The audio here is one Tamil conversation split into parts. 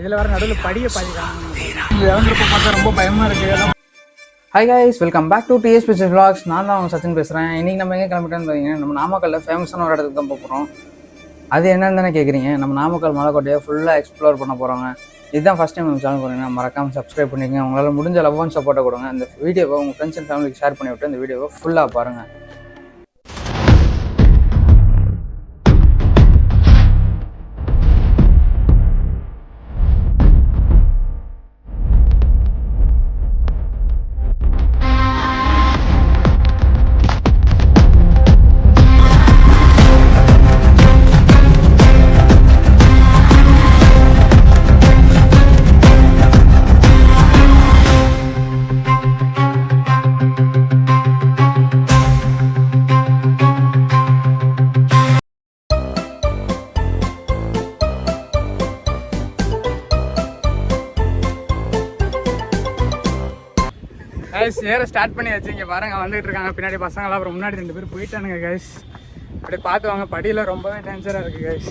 இதில் வர நடுவில் படிய பாதிக்காங்க பார்த்தா ரொம்ப பயமாக இருக்குது hi guys welcome back to TS picture vlogs. நான் தான் அவங்க சச்சின் பேசுகிறேன் இன்றைக்கி நம்ம எங்கே கிளம்பிட்டோன்னு பார்த்தீங்கன்னா நம்ம நாமக்கல்லில் ஃபேமஸான ஒரு இடத்துக்கு தான் போக போகிறோம் அது என்னன்னு தானே கேட்குறீங்க நம்ம நாமக்கல் மலைக்கோட்டையை ஃபுல்லாக எக்ஸ்ப்ளோர் பண்ண போகிறோங்க இதுதான் ஃபஸ்ட் டைம் நம்ம சேனல் போகிறீங்கன்னா மறக்காமல் சப்ஸ்கிரைப் பண்ணிக்கங்க. உங்களால் முடிஞ்ச லவ் அண்ட் சப்போர்ட்டை கொடுங்க. இந்த வீடியோவை உங்கள் ஃப்ரெண்ட்ஸ் அண்ட் ஃபேமிலிக்கு ஷேர் பண்ணி விட்டு இந்த வீடியோவை ஃபுல்லாக பாருங்கள் ஏற ஸ்டார்ட் பண்ணி வச்சு இங்கே பாருங்க வந்துட்டு இருக்காங்க. பின்னாடி பசங்களாம் அப்புறம் முன்னாடி ரெண்டு பேரும் போயிட்டானுங்க கைஸ் அப்படியே பார்த்து வாங்க. படியில் ரொம்பவே டேஞ்சராக இருக்குது கைஸ்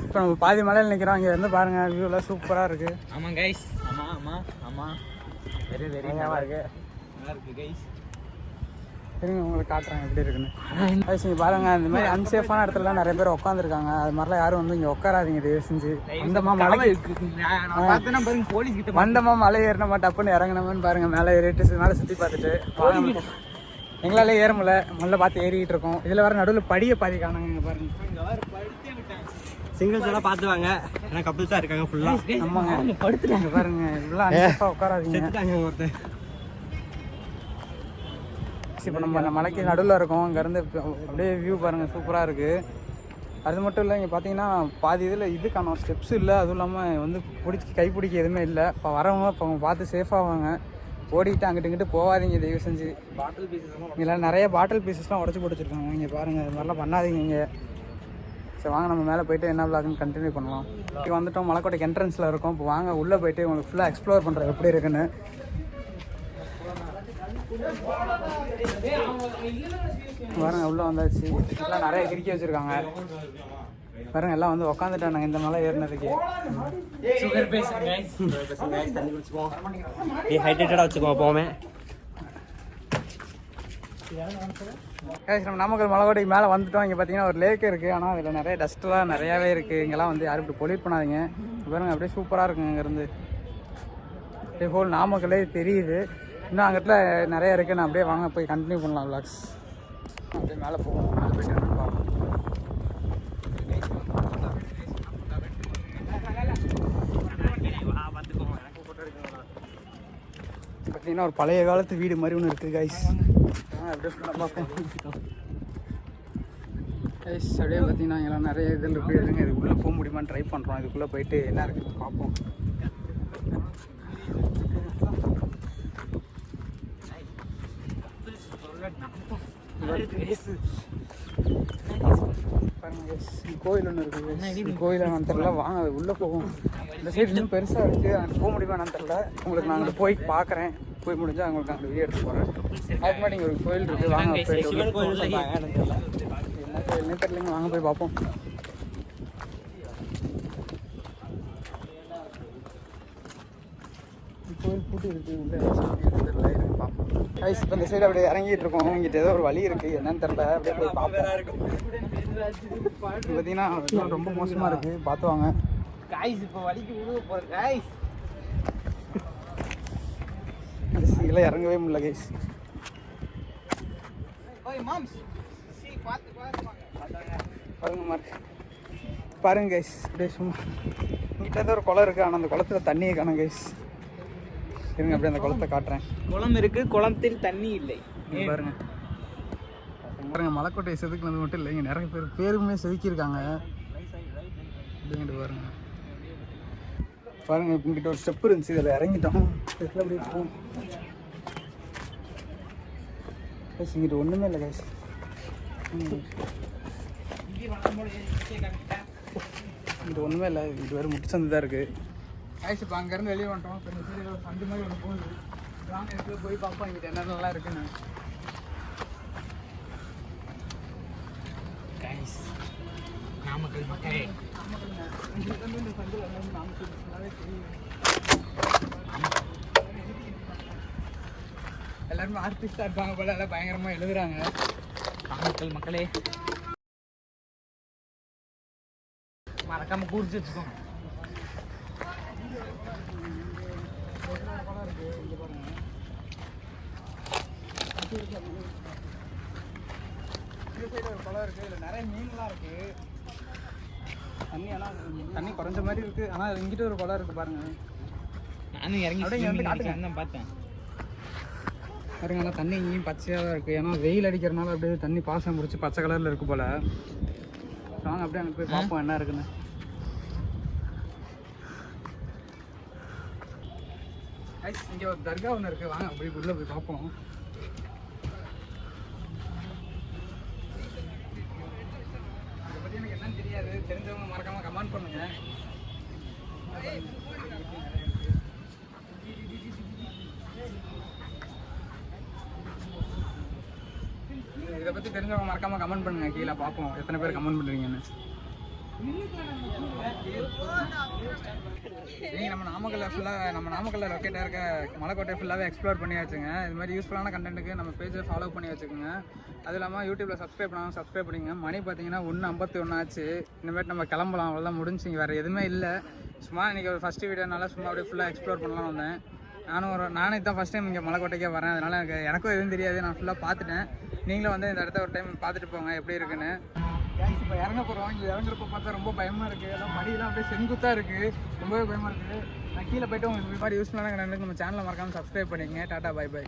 இப்போ நம்ம பாதி மலையில் நிற்கிறோம் இங்கே இருந்து பாருங்க வியூலாம் சூப்பராக இருக்குது ஆமாம் கைஸ் ஆமாம் ஆமாம் ஆமாம் வெரி வெரி நல்லா இருக்கு. நல்லா இருக்கு கைஸ் இருங்க உங்களுக்கு காட்டுறேன் எப்படி இருக்குன்னு. கைஸ் இங்கே பாருங்க இந்த மாதிரி அன்சேஃபான இடத்துலலாம் நிறைய பேர் உட்காந்துருக்காங்க அது மாதிரிலாம் யாரும் வந்து இங்கே உட்காராதீங்க தயவு செஞ்சு. அந்தமா மலை போலீஸ் கிட்ட மண்டமா மலை ஏறினமா டப்புன்னு இறங்கினோம்னு பாருங்க மேலே ஏறிட்டு மேலே சுற்றி பார்த்துட்டு. எங்களால ஏற முடியல. முதல்ல பார்த்து ஏறிக்கிட்டு இருக்கோம். இதில் வர நடுவில் படியை பாதி காணுங்க இங்க பாருங்க சிங்கிள்ஸ் எல்லாம் பார்த்து வாங்க ஏன்னா கப்பிள்ஸ் தான் இருக்காங்க ஃபுல்லா ஆமாங்க. படுத்துட்டாங்க. பாருங்க அன்சேஃபாக உட்காராதீங்க. ஒருத்தன் இப்போ நம்ம அந்த மலைக்கு நடுவில் இருக்கோம். இங்கேருந்து அப்படியே வியூ பாருங்கள் சூப்பராக இருக்குது அது மட்டும் இல்லை இங்கே பார்த்தீங்கன்னா பாதி இதில் இது காணும் ஸ்டெப்ஸ் இல்லை. அதுவும் இல்லாமல் வந்து பிடிச்சி கை பிடிக்க எதுவுமே இல்லை. இப்போ வரவங்க இப்போ அவங்க பார்த்து சேஃபாக வாங்க. ஓடிக்கிட்டு அங்கிட்டு இங்கிட்டு போகாதீங்க தயவு செஞ்சு. பாட்டில் பீசஸ் இங்கெல்லாம் நிறைய பாட்டில் பீசஸ்லாம் உடச்சி போட்டுருக்காங்க இங்கே பாருங்கள் இது மாதிரிலாம் பண்ணாதீங்க இங்கே. சரி வாங்க நம்ம மேலே போயிட்டு என்ன விளாக்குன்னு கண்டினியூ பண்ணலாம். இப்போ வந்துட்டோம் மலைக்கோட்டைக்கு என்ட்ரன்ஸில் இருக்கோம். இப்போ வாங்க உள்ளே போயிட்டு உங்களுக்கு ஃபுல்லாக எக்ஸ்ப்ளோர் பண்ணுறது எப்படி இருக்குன்னு. பாருங்க உள்ளே வந்தாச்சு. எல்லாம் நிறைய கிறுக்கி வச்சுருக்காங்க. பாருங்க எல்லாம் வந்து உக்காந்துட்டானுங்க இந்த மலை ஏறினதுக்கு. Sugar patient guys patient guys தண்ணி குடிச்சுப்போம் டீஹைட்ரேட்டடாக வச்சுக்கோ எப்போவுமே. Guys, நம்ம நாமக்கல் மலைக்கோட்டைக்கு மேலே வந்துட்டோம். இங்கே பார்த்தீங்கன்னா ஒரு லேக் இருக்குது ஆனால் அதில் நிறைய டஸ்ட்லாம் நிறையாவே இருக்குது இங்கெல்லாம் வந்து யாரும் இப்படி பொல்யூட் பண்ணாதீங்க. பாருங்க அப்படியே சூப்பராக இருக்குங்க இங்கேருந்து அப்படியே ஹோல் நாமக்கல்லே தெரியுது. இன்னும் அங்கிட்ட நிறைய இருக்குது நான் அப்படியே வாங்க போய் கண்டினியூ பண்ணலாம் விளாக்ஸ் அப்படியே மேலே போவோம். மேலே போயிட்டு பார்ப்போம். பார்த்தீங்கன்னா ஒரு பழைய காலத்து வீடு மாதிரி ஒன்று இருக்குது கைஸ் அப்படியே ஃபுல்லாக பார்ப்போம். கைஸ் அப்படியே பார்த்தீங்கன்னா எல்லாம் நிறைய இதில் இருக்குது இதுங்க இதுக்குள்ளே போக முடியுமான்னு ட்ரை பண்ணுறோம் இதுக்குள்ளே போயிட்டு என்ன இருக்குன்னு பார்ப்போம் பாருங்க guys, இங்க கோயில் ஒன்று இருக்குது. கோயில் தெரியல. வாங்க உள்ளே போவோம். இந்த சைடு இன்னும் பெருசாக இருக்குது அங்கே போக முடியுமா என்னன்னு தெரியல. உங்களுக்கு நான் அங்கே போய் பார்க்குறேன். போய் முடிஞ்சா உங்களுக்கு நான் வீடியோ எடுத்து போகிறேன் அதுக்கு இங்கே ஒரு கோயில் இருக்குது வாங்க போயிட்டு உள்ள கோயில் என்ன கோயில்னே தெரியலங்க. வாங்க போய் பார்ப்போம். கோயில் பூட்டி இருக்கு. உள்ள கைஸ் இப்போ இந்த சைடு அப்படியே இறங்கிட்டு இருக்கோம். இங்கிட்ட ஏதோ ஒரு வழி இருக்கு. என்னன்னு தெரியல. அப்படியே போய் பார்ப்போம். பார்த்தீங்கன்னா ரொம்ப மோசமாக இருக்கு. பார்த்து வாங்க கைஸ் இப்போ வலிக்கு விழுக போகிறேன் கைஸ் கடைசியில் இறங்கவே முடியல கைஸ் பாருங்க மார்க் பாருங்க கைஸ் அப்படியே சும்மா. இங்கிட்ட ஏதோ ஒரு குளம் இருக்கு. ஆனால் அந்த குளத்துல தண்ணியே காணும் கைஸ் இருங்க அப்படியே அந்த குளத்தை காட்டுறேன். குளம் இருக்கு குளத்தில் தண்ணி இல்லை. பாருங்க. பாருங்க மலைக்கோட்டை செதுக்குனது மட்டும் இல்லை இங்கே நிறைய பேர் பேருமே செதுக்கியிருக்காங்க. அப்படிங்கிட்டு பாருங்க. பாருங்க இங்கிட்ட ஒரு ஸ்டெப் இருந்துச்சு இதில் இறங்கிட்டோம். இதில் அப்படியே போகும் கைஸ் இங்கிட்ட ஒன்றுமே இல்லை கைஸ் இங்கிட்ட ஒன்றுமே இல்லை இது வேறு முட்டு சந்து தான் இருக்குது கைஸ் இப்போ அங்கேருந்து வெளியே வந்துட்டோம். இப்போ இந்த சந்து மாதிரி ஒன்று போகுது. வாங்க இதுக்குள்ள போய் பார்ப்போம். இங்கிட்ட என்னென்னலாம் இருக்குன்னு. நாமக்கல் மக்களே. எல்லாருமே ஆர்டிஸ்டாக இருப்பாங்க போல எல்லாம் பயங்கரமாக எழுதுறாங்க. நாமக்கல் மக்களே. மறக்காம குறிச்சு வச்சுக்கோங்க இந்த சைடு ஒரு குளம் இருக்குது இதில் நிறைய மீன்லாம் இருக்குது தண்ணி ஆனால் தண்ணி குறைஞ்ச மாதிரி இருக்குது ஆனால் இங்கிட்ட ஒரு குளம் இருக்குது பாருங்க. நானும் இறங்கி அப்படியே வந்து காட்டுங்க. பார்த்தேன். பாருங்க ஆனால் தண்ணி இங்கேயும் பச்சையாக தான் இருக்குது ஏன்னா வெயில் அடிக்கிறனால அப்படியே தண்ணி பாசம் முடிச்சு பச்சை கலரில் இருக்கு போல். வாங்க அப்படியே அங்கே போய் பார்ப்போம் என்ன இருக்குன்னு. இங்கே ஒரு தர்கா ஒன்று இருக்குது வாங்க அப்படி உள்ளே போய் பார்ப்போம். அதை பற்றி எனக்கு என்னன்னு தெரியாது. தெரிஞ்சவங்க மறக்காமல் கமெண்ட் பண்ணுங்க. இதை பற்றி தெரிஞ்சவங்க மறக்காமல் கமெண்ட் பண்ணுங்க. கீழே பார்ப்போம். எத்தனை பேர் கமெண்ட் பண்ணுறீங்கன்னு நீங்கள் நம்ம நாமக்கல்ல ஃபுல்லாக நம்ம நாமக்கல்ல லொக்கேட்டாக இருக்க மலைக்கோட்டை ஃபுல்லாகவே எக்ஸ்ப்ளோர் பண்ணியாச்சுங்க. இது மாதிரி யூஸ்ஃபுல்லான கண்டென்ட்டுக்கு நம்ம பேஜை ஃபாலோ பண்ணி வச்சுக்கோங்க. அது இல்லாமல் யூடியூப்பில் சப்ஸ்கிரைப் பண்ணாமல் சப்ஸ்கிரைப் பண்ணிங்க மணி பார்த்தீங்கன்னா ஒன்று ஐம்பத்தி ஒன்று ஆச்சு. இனிமேட்டு நம்ம கிளம்பலாம். அவ்வளோதான் முடிஞ்சுங்க வேறு எதுவுமே இல்லை. சும்மா இன்றைக்கி ஒரு ஃபஸ்ட்டு வீடியோனால சும்மா அப்படியே ஃபுல்லாக எக்ஸ்ப்ளோர் பண்ணலாம் வந்தேன். நானும் ஒரு நானே தான் ஃபஸ்ட் டைம் இங்கே மலைக்கோட்டைக்கே வரேன். அதனால் எனக்கு எனக்கும் எதுவும் தெரியாது. நான் ஃபுல்லாக பார்த்துட்டேன். நீங்களும் வந்து இந்த இடத்த ஒரு டைம் பார்த்துட்டு போங்க. எப்படி இருக்குன்னு. இப்போ இறங்க போகிறோம் இங்கே இறங்குறப்ப பார்த்தா ரொம்ப பயமாக இருக்குது எல்லாம் மடியெல்லாம் அப்படியே செங்குத்தாக இருக்குது ரொம்பவே பயமாக இருக்குது நான் கீழே போய்ட்டு உங்களுக்கு இது மாதிரி யூஸ்ஃபுல்லான நம்ம சேனலை மறக்காமல் சப்ஸ்கிரைப் பண்ணிக்கங்க. Tata bye by